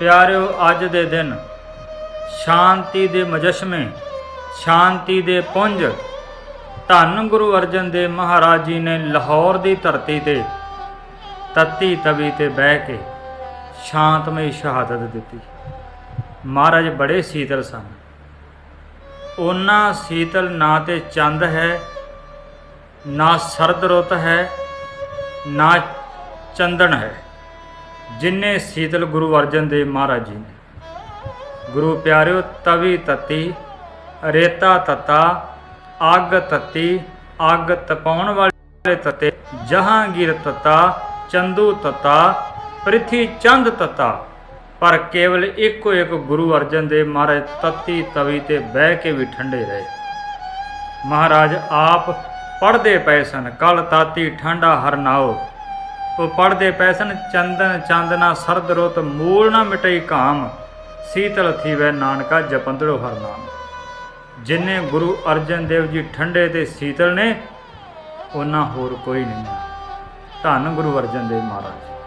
ਪਿਆਰਿਓ, ਅੱਜ ਦੇ ਦਿਨ ਸ਼ਾਂਤੀ ਦੇ ਮਜਸ਼ਮੇ, ਸ਼ਾਂਤੀ ਦੇ ਪੁੰਜ, ਧੰਨ ਗੁਰੂ ਅਰਜਨ ਦੇਵ ਮਹਾਰਾਜ ਜੀ ਨੇ ਲਾਹੌਰ ਦੀ ਧਰਤੀ ਤੇ ਤਤੀ ਤਵੀ ਤੇ ਬਹਿ ਕੇ ਸ਼ਾਂਤਮਈ ਸ਼ਹਾਦਤ ਦਿੱਤੀ। ਮਹਾਰਾਜ ਬੜੇ ਸੀਤਲ ਸਨ। ਉਹਨਾਂ ਸੀਤਲ ਨਾ ਤੇ ਚੰਦ ਹੈ, ਨਾ ਸਰਦ ਰੁੱਤ ਹੈ, ਨਾ ਚੰਦਨ ਹੈ। ਜਿਨਨੇ ਸੀਤਲ ਗੁਰੂ ਅਰਜਨ ਦੇਵ ਮਹਾਰਾਜ ਜੀ ਨੇ। ਗੁਰੂ ਪਿਆਰਿਓ, ਤਵੀ ਤਤੀ, ਰੇਤਾ ਤਤਾ, ਅੱਗ ਤਤੀ, ਅੱਗ ਤਪਾਉਣ ਵਾਲੇ ਤਤੇ, ਜਹਾਂਗੀਰ ਤਤਾ, ਚੰਦੂ ਤਤਾ, ਪ੍ਰਿਥੀ ਚੰਦ ਤਤਾ। ਪਰ ਕੇਵਲ ਇੱਕੋ ਇੱਕ ਗੁਰੂ ਅਰਜਨ ਦੇਵ ਮਹਾਰਾਜ ਤਤੀ ਤਵੀ ਤੇ ਬਹਿ ਕੇ ਵੀ ਠੰਡੇ ਰਹੇ। ਮਹਾਰਾਜ ਆਪ ਪੜਦੇ ਪਏ ਸਨ ਕਲ ਤਾਤੀ ਠੰਡਾ ਹਰਨਾਓ ਪੜਦੇ ਪਏ ਸਨ, ਚੰਦਨ ਚਾਂਦਨਾ ਸਰਦ ਰੁੱਤ ਮੂਲ ਨਾ ਮਿਟਈ ਕਾਮ ਸੀਤਲ ਥੀਵੈ ਨਾਨਕਾ ਜਪੰਦੜੋ ਹਰ ਨਾਮ। ਜਿਨੇ ਗੁਰੂ ਅਰਜਨ ਦੇਵ ਜੀ ਠੰਡੇ ਤੇ ਸੀਤਲ ਨੇ, ਉਹਨਾਂ ਹੋਰ ਕੋਈ ਨਹੀਂ। ਧੰਨ ਗੁਰੂ ਅਰਜਨ ਦੇਵ ਮਹਾਰਾਜ।